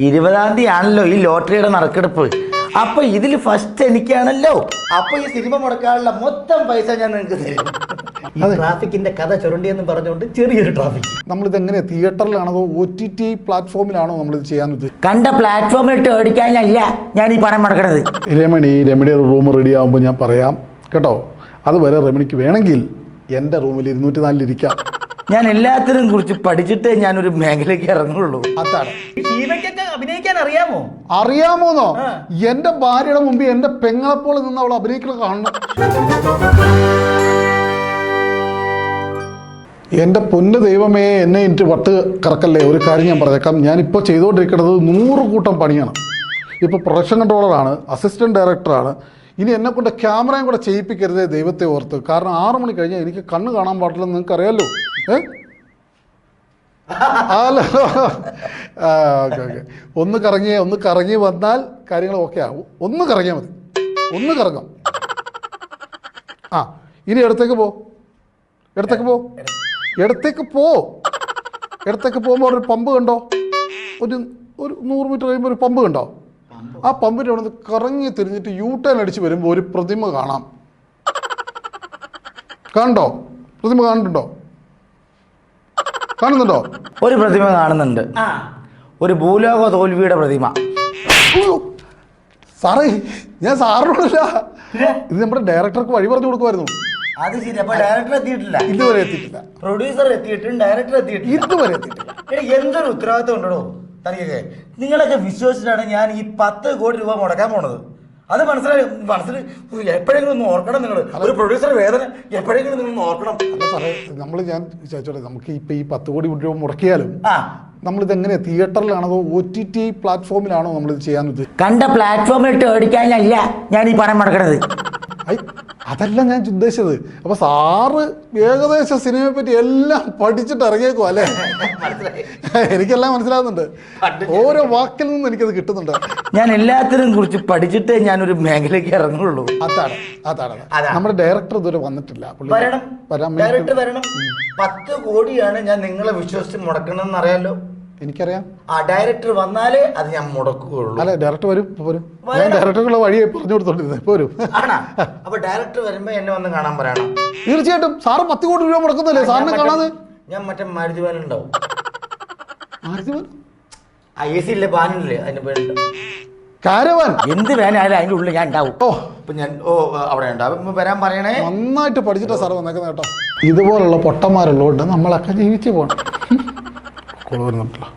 ഇരുപതാം തീയതി ആണല്ലോ ഈ ലോട്ടറിയുടെ നറുക്കെടുപ്പ്. അപ്പൊ ഇതിൽ ഫസ്റ്റ് എനിക്കാണല്ലോ. അപ്പൊ ഈ സിനിമ മുടക്കാനുള്ള മൊത്തം പൈസ ഞാൻ നിങ്ങൾക്ക് തരും. ഈ ട്രാഫിക്കിന്റെ കഥ ചുരണ്ടിയെന്ന് പറഞ്ഞുകൊണ്ട് ചെറിയൊരു ട്രാഫിക് നമ്മളിത് എങ്ങനെ തിയേറ്ററിലാണോ അതോ ഒ ടി ടി പ്ലാറ്റ്ഫോമിലാണോ നമ്മളിത് ചെയ്യാൻ ഉദ്ദേശിച്ചത് കണ്ട പ്ലാറ്റ്ഫോമിൽ ഇട്ട് ഓടിക്കാനല്ല ഞാൻ ഈ പണം മുടക്കണത്. രമണി രമണിയുടെ റൂം റെഡി ആകുമ്പോൾ ഞാൻ പറയാം. കേട്ടോ? അതുവരെ രമണിക്ക് വേണമെങ്കിൽ എന്റെ റൂമിൽ ഇരുന്നൂറ്റി നാലിലിരിക്കാം ഞാൻ എല്ലാത്തിനും കുറിച്ച് പഠിച്ചിട്ടേ ഞാൻ ഒരു മേഖലയ്ക്ക് ഇറങ്ങുള്ളൂ. അതാണ്. ഷീബയ്ക്കൊക്കെ അഭിനയിക്കാൻ അറിയാമോ? അറിയാമോന്നോ? എന്റെ ഭാര്യയുടെ മുമ്പിൽ എന്റെ പെങ്ങളെപ്പോലെ നിന്ന് അവൾ അഭിനയിക്കുന്നത് കാണണം. എന്റെ പൊന്ന് ദൈവമേ എന്നെ എനിക്ക് വട്ട് കറക്കല്ലേ? ഒരു കാര്യം ഞാൻ പറഞ്ഞേക്കാം. ഞാൻ ഞാനിപ്പോൾ ചെയ്തുകൊണ്ടിരിക്കുന്നത് നൂറ് കൂട്ടം പണിയാണ്. ഇപ്പോൾ പ്രൊഡക്ഷൻ കൺട്രോളറാണ് അസിസ്റ്റന്റ് ഡയറക്ടറാണ്. ഇനി എന്നെ കൊണ്ട് ക്യാമറയും കൂടെ ചെയ്യിപ്പിക്കരുത് ദൈവത്തെ ഓർത്ത്. കാരണം ആറു മണി കഴിഞ്ഞാൽ എനിക്ക് കണ്ണ് കാണാൻ പാടില്ലെന്ന് നിങ്ങൾക്ക് അറിയാലോ ഏ ഓക്കെ ഓക്കെ. ഒന്ന് കറങ്ങി ഒന്ന് കറങ്ങി വന്നാൽ കാര്യങ്ങൾ ഓക്കെ ആവും ഒന്ന് കറങ്ങിയാൽ മതി. ഒന്ന് കറങ്ങാം. ആ ഇനി ഇടത്തേക്ക് പോ. ഇടത്തേക്ക് പോ. ഇടത്തേക്ക് പോ. ഇടത്തേക്ക് പോകുമ്പോൾ ഒരു പമ്പ് കണ്ടോ? ഒരു ഒരു നൂറ് മീറ്റർ കഴിയുമ്പോൾ ഒരു പമ്പ് കണ്ടോ? ആ പമ്പിന്റെ അവിടെ നിന്ന് കറങ്ങി തിരിഞ്ഞിട്ട് യൂ ടേൺ അടിച്ച് വരുമ്പോൾ ഒരു പ്രതിമ കാണാം. കണ്ടോ? പ്രതിമ കാണുന്നുണ്ടോ? കാണുന്നുണ്ടോ? ഒരു പ്രതിമ കാണുന്നുണ്ട്. ആ. ഒരു ഭൂലോക തോൽവിയുടെ പ്രതിമ. സാറേ ഞാൻ സാറിനോടല്ല. ഇത് നമ്മുടെ ഡയറക്ടർക്ക് വഴി പറഞ്ഞു കൊടുക്കുമായിരുന്നു. അത് ശരി അപ്പൊ ഡയറക്ടർ എത്തിയിട്ടില്ല. ഇതുവരെ എത്തിയിട്ടില്ല. പ്രൊഡ്യൂസർ എത്തിയിട്ടും ഡയറക്ടർ എത്തിയിട്ടില്ല. ഇതുവരെ എത്തിയിട്ടില്ല. എന്തൊരു ഉത്തരവാദിത്വം ഉണ്ടോ തനിക്കൊക്കെ? നിങ്ങളൊക്കെ വിശ്വസിച്ചിട്ടാണ് ഞാൻ ഈ പത്ത് കോടി രൂപ മുടക്കാൻ പോണത്. അത് മനസ്സിലായി മനസ്സിൽ എപ്പോഴെങ്കിലും ഒന്ന് ഓർക്കണം നിങ്ങൾ ഒരു പ്രൊഡ്യൂസർ വേദന എപ്പോഴെങ്കിലും നിങ്ങൾ ഓർക്കണം. അല്ല സാറേ നമ്മൾ ഞാൻ ചോദിച്ചോട്ടെ നമുക്ക് ഇപ്പം ഈ പത്ത് കോടി രൂപ മുടക്കിയാലും ആ. നമ്മളിത് എങ്ങനെ തിയേറ്ററിലാണോ ഒ ടി ടി പ്ലാറ്റ്ഫോമിലാണോ ഇത് ചെയ്യാൻ ഉദ്ദേശിച്ചത്? കണ്ട പ്ലാറ്റ്ഫോമിൽ ഇട്ട് ഓടിക്കാനല്ല ഞാൻ ഈ പണം മുടക്കണത്. അതല്ല ഞാൻ ഉദ്ദേശിച്ചത്. അപ്പൊ സാറ് ഏകദേശം സിനിമയെ പറ്റി എല്ലാം പഠിച്ചിട്ട് ഇറങ്ങിയേക്കും അല്ലേ? എനിക്കെല്ലാം മനസ്സിലാകുന്നുണ്ട് ഓരോ വാക്കിൽ നിന്നും എനിക്കത് കിട്ടുന്നുണ്ട്. ഞാൻ എല്ലാത്തിനും കുറിച്ച് പഠിച്ചിട്ടേ ഞാനൊരു മേഖലയ്ക്ക് ഇറങ്ങുള്ളൂ. അതാണ് അതാണ് അതാ. അതാണ്. നമ്മുടെ ഡയറക്ടർ ഇതുവരെ വന്നിട്ടില്ല. വരണം. ഡയറക്ടർ വരണം. പത്ത് കോടിയാണ് ഞാൻ നിങ്ങളെ വിശ്വസിച്ച് മുടക്കണമെന്ന് അറിയാലോ. എനിക്കറിയാം. ആ ഡയറക്ടർ വന്നാലേ അത് ഞാൻ മുടക്കുകയുള്ളൂ അല്ല ഡയറക്ടർ വരും പോരും ഞാൻ. ഡയറക്ടറുള്ള വഴി പറഞ്ഞു കൊടുത്തോണ്ടിരുന്നത് പോരും ആണാ? അപ്പൊ ഡയറക്ടർ വരുമ്പോ എന്നെ വന്ന് കാണാൻ പറയണം. തീർച്ചയായിട്ടും. സാറ് പത്ത് കോടി രൂപ മുടക്കുന്നല്ലേ സാറിനെ കാണാതെ? ഞാൻ മറ്റേ മാരുതി വാൻ ഉണ്ടാവും ആർത്തി വാൻ? ആ എ സി ഇല്ലേ? ബാനില്ലേ അതിന് പേരുണ്ട് കാരവാൻ? എന്ത് വേനായാലും അതിന്റെ ഉള്ളിൽ ഞാൻ ഉണ്ടാവും. ഓ. ഞാൻ ഓ അവിടെ ഉണ്ടാവും വരാൻ പറയണേ. നന്നായിട്ട് പഠിച്ചിട്ടാ സാറ് വന്നേക്കുന്ന കേട്ടോ. ഇതുപോലുള്ള പൊട്ടന്മാരുള്ളതുകൊണ്ട് നമ്മളൊക്കെ ജീവിച്ചു പോകണം കോൾ വരുന്നുണ്ടല്ലോ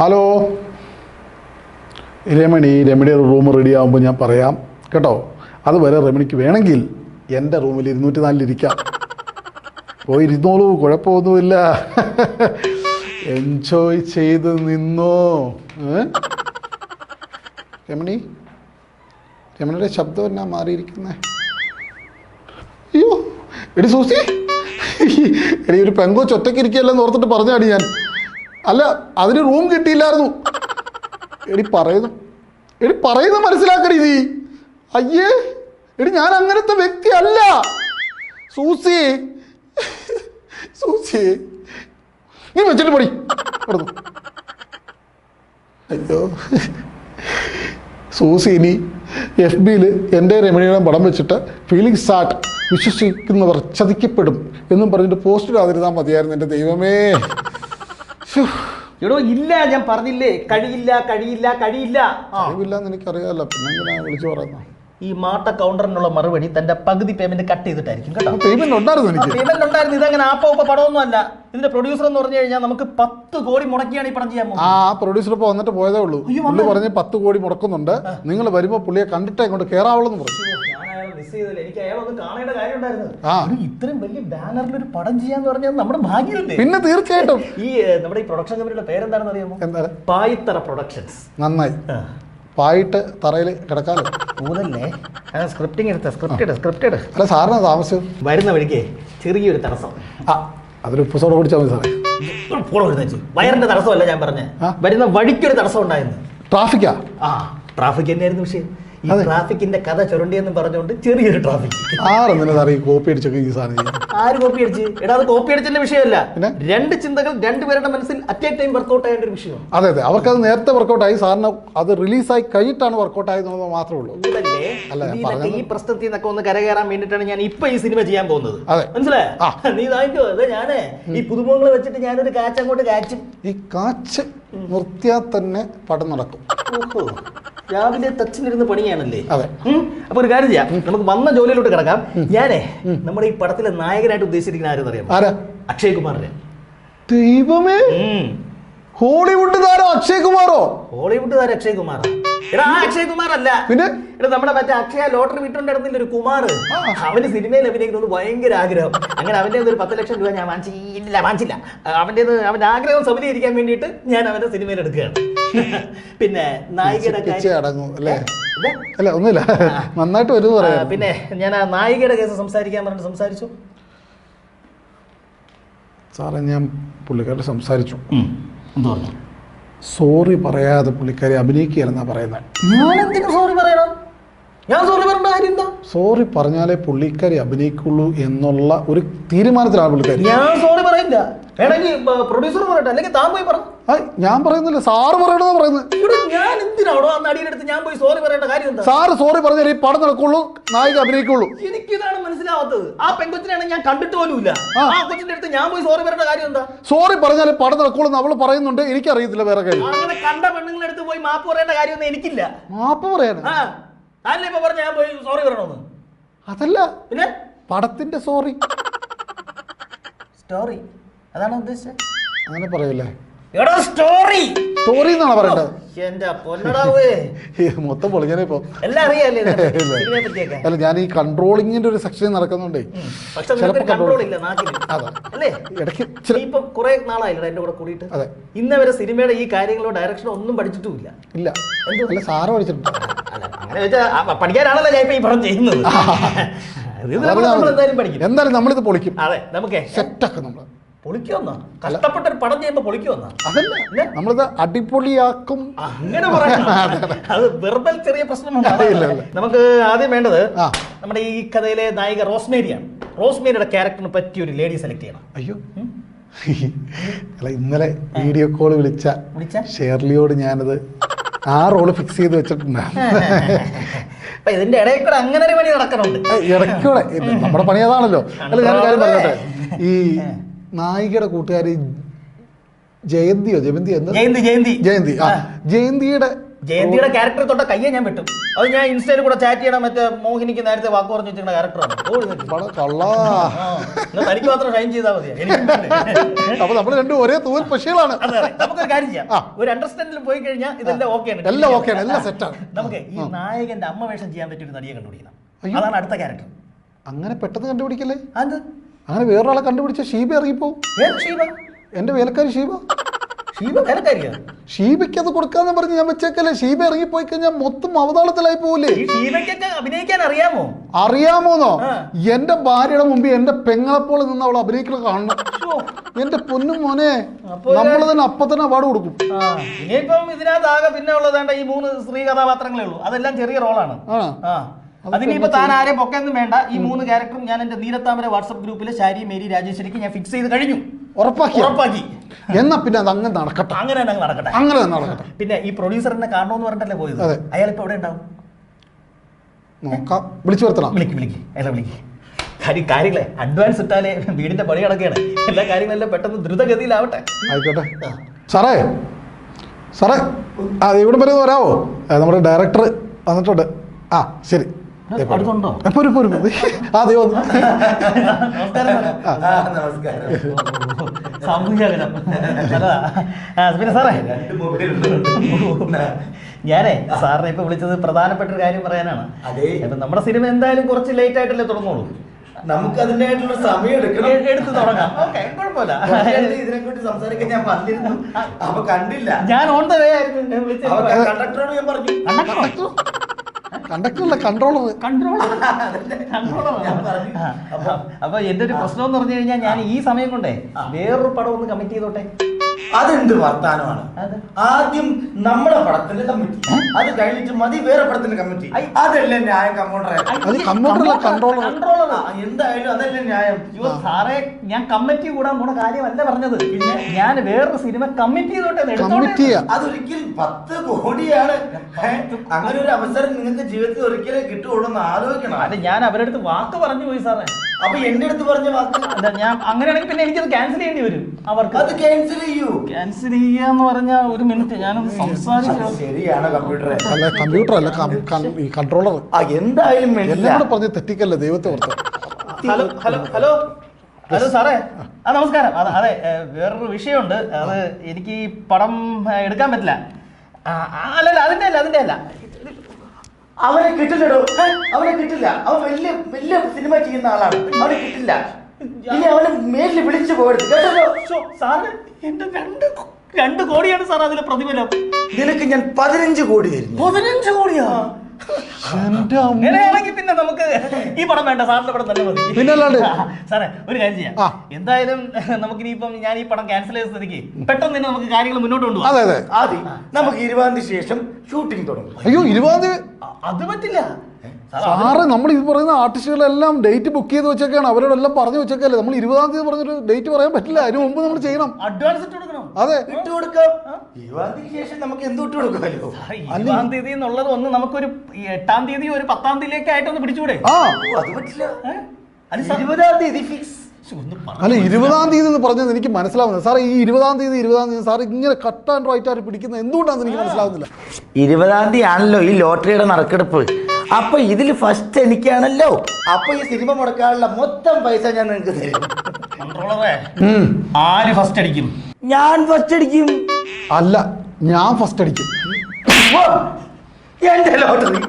ഹലോ? രമണി രമണിയുടെ റൂം റെഡി ആകുമ്പോൾ ഞാൻ പറയാം. കേട്ടോ? അതുവരെ രമണിക്ക് വേണമെങ്കിൽ എന്റെ റൂമിൽ ഇരുന്നൂറ്റി നാലിലിരിക്കാം പോയി ഇരുന്നോളൂ കുഴപ്പമൊന്നുമില്ല. എൻജോയ് ചെയ്ത് നിന്നോ? രമണി? രമണിയുടെ ശബ്ദം എന്നാ മാറിയിരിക്കുന്നേ? അയ്യോ എടി സൂസി? എടി ഒരു പെങ്കോച്ച് ഒറ്റയ്ക്ക് ഇരിക്കുകയല്ലെന്ന് ഓർത്തിട്ട് പറഞ്ഞാടി ഞാൻ. അല്ല അതിന് റൂം കിട്ടിയില്ലായിരുന്നു. എടി പറയുന്നു എടി പറയുന്ന മനസ്സിലാക്കടി നീ. അയ്യേ എടി ഞാൻ അങ്ങനത്തെ വ്യക്തി അല്ല സൂസി സൂസി നീ വെച്ചിട്ട് പൊടി. പറഞ്ഞു അയ്യോ. സൂസി നീ എഫ് ബിയിൽ എന്റെ രമണിയുടെ പടം വെച്ചിട്ട് ഫീലിംഗ് സ്റ്റാർട്ട് വിശ്വസിക്കുന്നവർ ചതിക്കപ്പെടും എന്നും പറഞ്ഞിട്ട് പോസ്റ്റ് ഇടാതിരുന്നാൽ മതിയായിരുന്നു എന്റെ ദൈവമേ. എടോ ഇല്ല ഞാൻ പറഞ്ഞില്ലേ? കഴിയില്ല കഴിയില്ല കഴിയില്ല. കഴിവില്ല എന്ന് എനിക്കറിയാമല്ലോ പിന്നെ എങ്ങനെയാണ് വിളിച്ചു പറയുന്നത് ഈ മാട്ട കൗണ്ടറിനുള്ള മറുപടി തന്റെ പകുതി പേയ്മെന്റ് കട്ട് ചെയ്തിട്ടായിരിക്കും കേട്ടോ. പേയ്മെന്റ് ഉണ്ടായിരുന്നു എനിക്ക്. പേയ്മെന്റ് ഉണ്ടായിരുന്നു. ഇതങ്ങനെ ആപ്പ ഉപ്പ പടമൊന്നും അല്ല. ഇതിന്റെ പ്രൊഡ്യൂസർ എന്ന് പറഞ്ഞു കഴിഞ്ഞാൽ നമുക്ക് പത്ത് കോടി മുടക്കിയാണ് ഈ പടം ചെയ്യാൻ ആ പ്രൊഡ്യൂസർ ഇപ്പോൾ വന്നിട്ട് പോയതേ ഉള്ളൂ. പുള്ളി പറഞ്ഞ് പത്ത് കോടി മുടക്കുന്നുണ്ട്. നിങ്ങൾ വരുമ്പോൾ പുള്ളിയെ കണ്ടിട്ടേ കൊണ്ട് കയറാവുള്ളൂ എന്ന് പറഞ്ഞു. മിസ് ചെയ്തില്ല എനിക്ക് ഒന്ന് കാണേണ്ട കാര്യം ഉണ്ടായിരുന്നു. ഇത്രയും വലിയ ബാനറിൽ ഒരു പടം ചെയ്യാന്ന് പറഞ്ഞാൽ നമ്മുടെ ഭാഗ്യമല്ലേ? പിന്നെ തീർച്ചയായിട്ടും. ഈ നമ്മുടെ ഈ പ്രൊഡക്ഷൻ കമ്പനിയുടെ പേരെന്താണെന്ന് അറിയാമോ? എന്താണ്? പായിത്തറ പ്രൊഡക്ഷൻസ് നന്നായി. പായിട്ട് തറയിൽ കിടക്കാലോ? ഊതല്ലേ? സ്ക്രിപ്റ്റിംഗ് എടുത്ത? സ്ക്രിപ്റ്റ് എടു സ്ക്രിപ്റ്റ് എടു അല്ല സാറിന് താമസം വരുന്ന വഴിക്ക് ചെറിയൊരു തടസ്സം. ആ അതൊരു ഉപ്പസോടെ കുടിച്ചാൽ മതി സാറേ. വയറിന്റെ തടസ്സമല്ല ഞാൻ പറഞ്ഞ? വരുന്ന വഴിക്കൊരു തടസ്സം ഉണ്ടായിരുന്നു. ട്രാഫിക്കാ? ആ ട്രാഫിക് തന്നെയായിരുന്നു വിഷയം. ഈ ട്രാഫിക്കിന്റെ കഥ ചുരണ്ടിയെന്ന് പറഞ്ഞുകൊണ്ട് ചെറിയൊരു ട്രാഫിക്. ആരെന്നില്ല സാറേ ഈ കോപ്പി അടിച്ചൊക്കെ ഈ സാധനം ആര് കോപ്പി അടിച്ച്? എടാ അത് കോപ്പി അടിച്ചതിന്റെ വിഷയമല്ല. രണ്ട് ചിന്തകൾ രണ്ടുപേരുടെ മനസ്സിൽ അറ്റ് എ ടൈം വർക്കൗട്ട് ആയ ഒരു വിഷയം അതെ അതെ. അവർക്ക് അത് നേരത്തെ വർക്കൗട്ട് ആയി. സാറിന് അത് റിലീസായി കഴിഞ്ഞിട്ടാണ് വർക്കൗട്ട് ആയത് മാത്രമേ ഉള്ളൂ. ഈ പ്രശ്നത്തിൽ നിന്നൊക്കെ ഒന്ന് കരകയറാൻ വേണ്ടിയിട്ടാണ് ഞാൻ ഇപ്പൊ ഈ സിനിമ ചെയ്യാൻ പോകുന്നത്. മനസ്സിലായോ? നീ താങ്കോ അതെ ഞാനേ. ഈ പുതുമുഖങ്ങളെ വെച്ചിട്ട് ഞാനൊരു കാച്ച് അങ്ങോട്ട് കാച്ചും. ഈ കാച്ച് നിർത്തിയാൽ തന്നെ പടം നടക്കും. ഓഹോ. രാവിലെ തച്ചിനിരുന്ന് പണിയാണല്ലേ. അപ്പൊ ഒരു കാര്യം ചെയ്യാം. നമുക്ക് വന്ന ജോലിയിലോട്ട് കിടക്കാം ഞാനേ നമ്മുടെ ഈ പടത്തിലെ നായകനായിട്ട് ഉദ്ദേശിച്ചിരിക്കുന്ന ആരെന്ന് അറിയാം ആരാ? അക്ഷയ് കുമാറിനെ. ദൈവമേ. ഹോളിവുഡ് താരം അക്ഷയ് കുമാറോ? ഹോളിവുഡ് താരം അക്ഷയ് കുമാറോ. എടാ അക്ഷയ് കുമാർ അല്ല പിന്നെ? എടാ നമ്മുടെ മറ്റേ അക്ഷയ ലോട്ടറി വിട്ടുകൊണ്ട് നടന്നില്ല ഒരു കുമാർ അവന് സിനിമയിൽ അഭിനയിക്കുന്നത് ഭയങ്കര ആഗ്രഹം. അങ്ങനെ അവന്റെ ഒരു പത്ത് ലക്ഷം രൂപ ഞാൻ വാങ്ങിച്ചില്ല വാങ്ങിച്ചില്ല. അവന്റെ അവന്റെ ആഗ്രഹം സബലീകരിക്കാൻ വേണ്ടിയിട്ട് ഞാൻ അവന്റെ സിനിമയിൽ എടുക്കുകയാണ്. പിന്നെ നായികയുടെ അടങ്ങും അല്ലേ? അല്ല ഒന്നുമില്ല. നന്നായിട്ട് ഒരു പിന്നെ ഞാൻ ആ നായികയുടെ കേസ് സംസാരിക്കാൻ പറഞ്ഞിട്ട് സംസാരിച്ചു. സാറേ ഞാൻ പുള്ളിക്കാരോട് സംസാരിച്ചു. പറഞ്ഞു? സോറി പറയാതെ പുള്ളിക്കാരി അഭിനയിക്കുകയായിരുന്നാ പറയുന്നത്. സോറി പറയണം? ഞാൻ സോറി പറഞ്ഞ കാര്യം എന്താ സോറി പറഞ്ഞാലേ പുള്ളിക്കാരി അഭിനയിക്കുള്ളൂ എന്നുള്ള ഒരു തീരുമാനത്തിലാണ് പുള്ളിക്കാരി. ഞാൻ സോറി പറയില്ല വേണമെങ്കിൽ പ്രൊഡ്യൂസർ പറയട്ടെ അല്ലെങ്കിൽ താൻ പോയി പറ. ഞാൻ പറയുന്നില്ല സാറ് പറയണമെന്ന് പറയുന്നത്. ഞാൻ എന്തിനാണോ ആ നടിയുടെ ഞാൻ പോയി സോറി പറയേണ്ട കാര്യം എന്താ സാറ് സോറി പറഞ്ഞാൽ ഈ പടം നടക്കുള്ളൂ നായിക അഭിനയിക്കുള്ളൂ. എനിക്കിതാണ് മനസ്സിലാവാത്തത്. ആ പെൺകൊച്ചിനാണ് ഞാൻ കണ്ടിട്ട് പോലുമില്ല ആ. ആ കൊച്ചിന്റെ അടുത്ത് ഞാൻ പോയി സോറി പറയേണ്ട കാര്യം എന്താ? സോറി പറഞ്ഞാൽ പടം നടക്കുള്ളൂ എന്ന് അവൾ പറയുന്നുണ്ട് എനിക്കറിയത്തില്ല വേറെ കാര്യം. അങ്ങനെ കണ്ട പെണ്ണുങ്ങളെടുത്ത് പോയി മാപ്പ് പറയേണ്ട കാര്യമൊന്നും എനിക്കില്ല. മാപ്പ് പറയണം ഇപ്പൊ പറഞ്ഞ ഞാൻ പോയി സോറി പറയണമെന്ന് അതല്ല. പിന്നെ? പടത്തിന്റെ സോറി സ്റ്റോറി അതാണ് ഉദ്ദേശിച്ചത്. അങ്ങനെ പറയൂലേ? എടാ സ്റ്റോറി സ്റ്റോറി എന്നാണ് പറയണ്ടത്? എന്റെ പൊന്നടാവേ. മൊത്തം പൊളിഞ്ഞാനേ ഇപ്പൊ. എല്ലാം അല്ല ഞാൻ ഈ കൺട്രോളിങ്ങിന്റെ ഒരു സെക്ഷൻ നടക്കുന്നുണ്ടേ കുറെ നാളായില്ല എന്റെ കൂടെ കൂടിയിട്ട്. അതെ. ഇന്ന് വരെ സിനിമയുടെ ഈ കാര്യങ്ങളോ ഡയറക്ഷനോ ഒന്നും പഠിച്ചിട്ടുമില്ല. ഇല്ല? അല്ല സാറ് പഠിച്ചിട്ടുണ്ട്. അങ്ങനെ വെച്ചാൽ പഠിക്കാനാണല്ലോ ഞാൻ ഇപ്പൊ ഈ പറഞ്ഞു ചെയ്യുന്നത്. എന്തായാലും പഠിക്കും. എന്തായാലും നമ്മളിത് പൊളിക്കും. അതെ നമുക്ക്. സെറ്റാക്കും നമ്മൾ പൊളിക്കുമെന്നാ? കഷ്ടപ്പെട്ട ഒരു പടം ചെയ്യുമ്പോ പൊളിക്കുമെന്നാ? അതല്ല. നമ്മളിത് അടിപൊളിയാക്കും. അങ്ങനെ പറയണം അത് വെർബൽ ചെറിയ പ്രശ്നമാണ് ഇല്ല, ഇല്ല. നമുക്ക് ആദ്യം വേണ്ടത് നമ്മുടെ ഈ കഥയിലെ നായിക റോസ്മേരിയാണ്. റോസ്മേരിയുടെ ക്യാരക്ടറിന് പറ്റിയ ഒരു ലേഡി സെലക്ട് ചെയ്യണം. അയ്യോ. അല്ല ഇന്നലെ വീഡിയോ കോൾ വിളിച്ച? ഷേർലിയോട് ഞാനത് ആ റോൾ ഫിക്സ് ചെയ്ത് വെച്ചിട്ടുണ്ട്. അപ്പൊ ഇതിന്റെ ഇടയിൽ കൂടെ അങ്ങനെ ഒരു പണി നടക്കണുണ്ട്. ഇടയ്ക്കൂടെ. ഇത് നമ്മുടെ പണി അതാണല്ലോ. അല്ല ഞാൻ കാര്യം പറഞ്ഞോട്ടെ? ഈ നായികയുടെ കൂട്ടുകാരി ജയന്തിയോ? ജയന്തി എന്താ ജയന്തി ജയന്തി. ജയന്തി. ആ. ജയന്തിയുടെ ജയന്തിയുടെ ക്യാരക്ടർ തൊട്ട കയ്യെ ഞാൻ വിട്ടു. അത് ഞാൻ ഇൻസ്റ്റയിൽ കൂടെ ചാറ്റ് ചെയ്യണം മറ്റേ മോഹിനിക്ക് നേരത്തെ വാക്ക് പറഞ്ഞു ക്യാരക്ടറാണ് തനിക്ക് മാത്രം ഷൈൻ ചെയ്താൽ മതി എനിക്കും വേണ്ടേ? അപ്പൊ നമ്മൾ രണ്ടും ഒരേ പക്ഷികളാണ്. നമുക്കൊരു കാര്യം ചെയ്യാം. ഒരു അണ്ടർസ്റ്റാൻഡിൽ പോയി കഴിഞ്ഞാൽ ഇതെല്ലാം ഓക്കെയാണ് എല്ലാം ഓക്കെയാണ് എല്ലാം സെറ്റാണ് നമുക്ക് ഈ നായകന്റെ അമ്മ വേഷം ചെയ്യാൻ പറ്റിയ ഒരു നടിയെ കണ്ടുപിടിക്കണം. അതാണ് അടുത്ത ക്യാരക്ടർ അങ്ങനെ പെട്ടെന്ന് കണ്ടുപിടിക്കല്ലേ? അത്? അങ്ങനെ വേറൊരാളെ കണ്ടുപിടിച്ച ഷീബ ഇറങ്ങിപ്പോ. ഷീബ? എന്റെ വേലക്കാരി ഷീബ. ഷീബ ഷീബയ്ക്ക് അത് കൊടുക്കാന്ന് പറഞ്ഞ് ഞാൻ വെച്ചേക്കല്ലേ? ഷീബ ഇറങ്ങിപ്പോയി കഴിഞ്ഞാൽ മൊത്തം അവതാളത്തിലായി പോവില്ലേ ഈ ഷീബയ്ക്കൊക്കെ അഭിനയിക്കാൻ അറിയാമോ? അറിയാമോന്നോ. എന്റെ ഭാര്യയുടെ മുമ്പിൽ എന്റെ പെങ്ങളെപ്പോലെ നിന്ന് അവൾ അഭിനയിക്കണ കാണണം. എന്റെ പൊന്നും മോനെ നമ്മൾ തന്നെ അപ്പൊ തന്നെ അവാർഡ് കൊടുക്കും. ഇനിയിപ്പം ഇതിനകത്ത് ആകെ പിന്നെ ഉള്ളതാണ്ട് ഈ മൂന്ന് സ്ത്രീ കഥാപാത്രങ്ങളേ ഉള്ളൂ. അതെല്ലാം ചെറിയ റോളാണ്. ആ. അതിനിപ്പോ താൻ ആരെയും പൊക്കൊന്നും വേണ്ട. ഈ മൂന്ന് ക്യാരക്ടറും ഞാൻ എന്റെ നീലത്താമര വാട്സപ്പ് ഗ്രൂപ്പിൽ ശാരി മേരി രാജേശ്വരിക്ക് ഞാൻ ഫിക്സ് ചെയ്ത് കഴിഞ്ഞു. ഉറപ്പാക്കി. ഉറപ്പാക്കി. എന്നാ പിന്നെ അത് അങ്ങനെ നടക്കട്ടെ. അങ്ങനെ അങ്ങ് നടക്കട്ടെ. അങ്ങനെ നടക്കട്ടെ. പിന്നെ ഈ പ്രൊഡ്യൂസർ എന്നെ കാണണമെന്ന് പറഞ്ഞിട്ടല്ലേ പോയത്. അയാൾ ഇപ്പൊ എവിടെ ഉണ്ടാവും? നോക്കാം. വിളിച്ചു വരുത്തണം. വിളിക്ക് വിളിക്ക്. അയാളെ വിളിക്ക്. കാര്യം കാര്യങ്ങളെ അഡ്വാൻസ് ഇട്ടാലേ വീടിന്റെ പണി കിടക്കുകയാണ് എല്ലാ കാര്യങ്ങളെല്ലാം പെട്ടെന്ന് ദ്രുതഗതിയിലാവട്ടെ. ആയിക്കോട്ടെ. സാറേ സാറേ ആ ഇവിടെ വരെ വരാവോ നമ്മുടെ ഡയറക്ടർ വന്നിട്ടുണ്ട്. ആ ശരി. നല്ലതാ. ആ പിന്നെ സാറേ. ഞാനേ സാറിനെ ഇപ്പൊ വിളിച്ചത് പ്രധാനപ്പെട്ട ഒരു കാര്യം പറയാനാണ്. അതെ. ഇപ്പൊ നമ്മുടെ സിനിമ എന്തായാലും കുറച്ച് ലേറ്റ് ആയിട്ടല്ലേ തുടങ്ങുള്ളൂ. നമുക്ക് അതിനായിട്ടുള്ള സമയം എടുക്കണം. എടുത്ത് തുടങ്ങാം. ഓക്കെ കുഴപ്പമില്ല. ഇതിനെ കുറിച്ച് സംസാരിക്കാൻ ഞാൻ പറഞ്ഞിരുന്നു അപ്പൊ കണ്ടില്ല. ഞാൻ ഓൺ ദ വേ ആയിരുന്നു. അപ്പൊ കണ്ടക്ടറോട് ഞാൻ പറഞ്ഞു. കണ്ടക്ടറോ? കണ്ടക്ടറല്ല കൺട്രോളർ കൺട്രോളർ അപ്പൊ എന്റെ ഒരു പ്രശ്നം എന്ന് പറഞ്ഞു കഴിഞ്ഞാൽ ഞാൻ ഈ സമയം കൊണ്ടേ വേറൊരു പടം ഒന്ന് കമ്മിറ്റ് ചെയ്തോട്ടെ. അതെന്ത് വർത്താനമാണ്? ആദ്യം നമ്മുടെ പടത്തിന്റെ കമ്മിറ്റി. അത് കഴിഞ്ഞിട്ട് മതി വേറെ പടത്തിന്റെ കമ്മിറ്റി. അതല്ലേ ന്യായം കമ്പ്യൂട്ടറല്ല കൺട്രോളർ എന്തായാലും അതല്ലേ ന്യായം. അയ്യോ സാറേ ഞാൻ കമ്മിറ്റി കൂടാൻ പോണ കാര്യമല്ല പറഞ്ഞത്. പിന്നെ ഞാൻ വേറൊരു സിനിമ കമ്മിറ്റി ചെയ്തോട്ടെ കമ്മിറ്റിയാ അതൊരിക്കലും പത്ത് കോടിയാണ്. അങ്ങനെ ഒരു അവസരം നിങ്ങൾക്ക് ജീവിതത്തിൽ ഒരിക്കലും കിട്ടുള്ളൂ എന്ന് ആലോചിക്കണം. അല്ല ഞാൻ അവരുടെ അടുത്ത് വാക്ക് പറഞ്ഞു പോയി സാറേ. അപ്പൊ എന്റെ അടുത്ത് പറഞ്ഞ വാക്ക്? ഞാൻ അങ്ങനെയാണെങ്കിൽ പിന്നെ എനിക്കത് ക്യാൻസൽ ചെയ്യേണ്ടി വരും അവർക്ക്. അത് ക്യാൻസൽ ചെയ്യൂ. ക്യാൻസൽ ചെയ്യാന്ന് പറഞ്ഞ ഒരു മിനിറ്റ് ഞാനൊന്ന് സംസാരിക്കാം. ശരിയാണ് കമ്പ്യൂട്ടറെ. അല്ല കമ്പ്യൂട്ടർ അല്ല കം- കം- ഈ കൺട്രോളർ. ആ എന്തായാലും എല്ലാം കൂടെ പറഞ്ഞ് തെറ്റിക്കല്ലേ ദൈവത്തെ ഓർത്ത്. Hello hello hello. ഹലോ സാറേ. ആ. നമസ്കാരം. അതെ അതെ ഏ, വേറൊരു വിഷയമുണ്ട്. അത് എനിക്ക് ഈ പടം ഏ, എടുക്കാൻ പറ്റില്ല. ആ, ആ, അല്ലല്ല അതിന്റെ അല്ല അതിന്റെ അല്ല. അവനെ കിട്ടില്ലടോ. അവനെ കിട്ടില്ല. അവൻ വലിയ വലിയ സിനിമ ചെയ്യുന്ന ആളാണ്. അവനെ കിട്ടില്ല. ഇനി അവനെ മേലിൽ വിളിച്ചു പോകരുത്. കേട്ടോ? സാറ് എന്റെ രണ്ട് രണ്ട് കോടിയാണ് സാർ അതിലെ പ്രതിഫലം. നിനക്ക് ഞാൻ പതിനഞ്ച് കോടി തരുന്നു. പതിനഞ്ച് കോടിയാ? എന്റെ അമ്മ. അങ്ങനെയാണെങ്കിൽ പിന്നെ നമുക്ക് ഈ പടം വേണ്ട സാറിന്റെ പടം തന്നെ മതി. പിന്നെ സാറേ ഒരു കാര്യം ചെയ്യാം. എന്തായാലും എന്തായാലും നമുക്കിനിയിപ്പം ഞാൻ ഈ പടം ക്യാൻസൽ ചെയ്ത സ്ഥിതിക്ക് പെട്ടെന്ന് തന്നെ നമുക്ക് കാര്യങ്ങൾ മുന്നോട്ട് കൊണ്ടുപോകാം. അതെ അതെ. ആദ്യം നമുക്ക് ഇരുപതാം തീയതി ശേഷം ഷൂട്ടിംഗ് തുടങ്ങും. അയ്യോ ഇരുപതാം തീയതി? അത് പറ്റില്ല. സാറ് നമ്മൾ ഇത് പറയുന്ന ആർട്ടിസ്റ്റുകളെല്ലാം ഡേറ്റ് ബുക്ക് ചെയ്ത് വെച്ചേക്കാണ് അവരോടെല്ലാം പറഞ്ഞു വെച്ചേക്കല്ലേ നമ്മൾ ഇരുപതാം തീയതി പറഞ്ഞൊരു ഡേറ്റ് പറയാൻ പറ്റില്ല. അതിന് മുമ്പ് നമ്മൾ ചെയ്യണം. അഡ്വാൻസ് ഇട്ട് കൊടുക്കണം. അതെ. ഇട്ട് കൊടുക്കാം. ഇരുപതാം തീയതി ശേഷം നമുക്ക് എന്ത് ഇട്ട് കൊടുക്കാമല്ലോ. ഇരുപതാം തീയതി എന്നുള്ളത് ഒന്ന് നമുക്കൊരു എട്ടാം തീയതി ഒരു പത്താം തീയതിയിലേക്ക് ആയിട്ടൊന്ന് പിടിച്ചുകൂടെ? ആ. അത് പറ്റില്ല. ഇരുപതാം തീയതി ഫിക്സ്. അല്ല ഇരുപതാം തീയതി എന്ന് പറഞ്ഞത് എനിക്ക് മനസ്സിലാവുന്നത് സാർ ഈ ഇരുപതാം തീയതി ഇരുപതാം തീയതി സാർ ഇങ്ങനെ കട്ട് ആൻഡ് റൈറ്റ് ആയിട്ട് പിടിക്കുന്നത് എന്തുകൊണ്ടാണെന്ന് എനിക്ക് മനസ്സിലാവുന്നില്ല. ഇരുപതാം തീയതി ആണല്ലോ ഈ ലോട്ടറിയുടെ നറുക്കെടുപ്പ്. അപ്പൊ ഇതിൽ ഫസ്റ്റ് എനിക്കാണല്ലോ. അപ്പൊ ഈ സിനിമ മുടക്കാനുള്ള മൊത്തം പൈസ ഞാൻ നിങ്ങൾക്ക് തരും. കൺട്രോളറെ ആര് ഫസ്റ്റ് അടിക്കും? ഞാൻ ഫസ്റ്റ് അടിക്കും. അല്ല ഞാൻ ഫസ്റ്റ് അടിക്കും. എന്റെ ലോട്ടറി